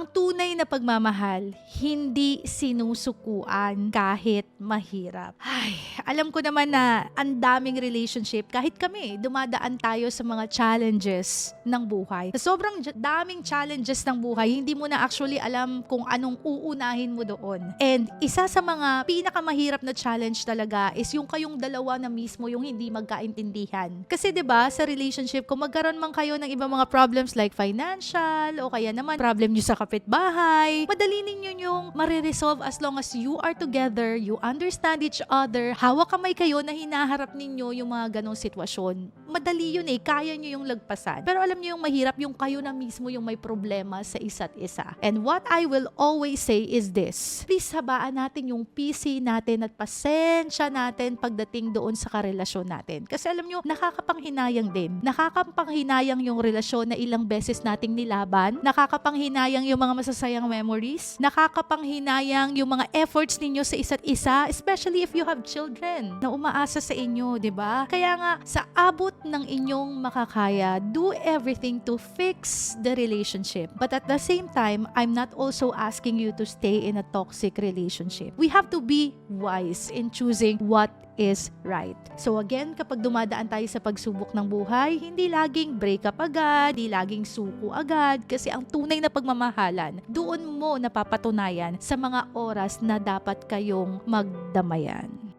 Ang tunay na pagmamahal, hindi sinusukuan kahit mahirap. Ay, alam ko naman na ang daming relationship, kahit kami, dumadaan tayo sa mga challenges ng buhay. Sa sobrang daming challenges ng buhay, hindi mo na actually alam kung anong uunahin mo doon. And isa sa mga pinakamahirap na challenge talaga is yung kayong dalawa na mismo yung hindi magkaintindihan. Kasi 'di ba sa relationship, kung magkaroon man kayo ng ibang mga problems like financial o kaya naman problem nyo sa kapitbahay, madali ninyo yung mariresolve as long as you are together, you understand each other, hawak kamay kayo na hinaharap ninyo yung mga ganong sitwasyon. Madali yun eh, kaya nyo yung lagpasan. Pero alam nyo yung mahirap, yung kayo na mismo yung may problema sa isa't isa. And what I will always say is this, please habaan natin yung PC natin at pasensya natin pagdating doon sa karelasyon natin. Kasi alam nyo, nakakapanghinayang din. Nakakapanghinayang yung relasyon na ilang beses nating nilaban. Nakakapanghinayang yung mga masasayang memories. Nakakapanghinayang yung mga efforts ninyo sa isa't isa, especially if you have children na umaasa sa inyo, 'di ba? Kaya nga sa abot ng inyong makakaya, do everything to fix the relationship. But at the same time, I'm not also asking you to stay in a toxic relationship. We have to be wise in choosing what is right. So again, kapag dumadaan tayo sa pagsubok ng buhay, hindi laging break up agad, hindi laging suko agad, kasi ang tunay na pagmamahalan, doon mo napapatunayan sa mga oras na dapat kayong magdamayan.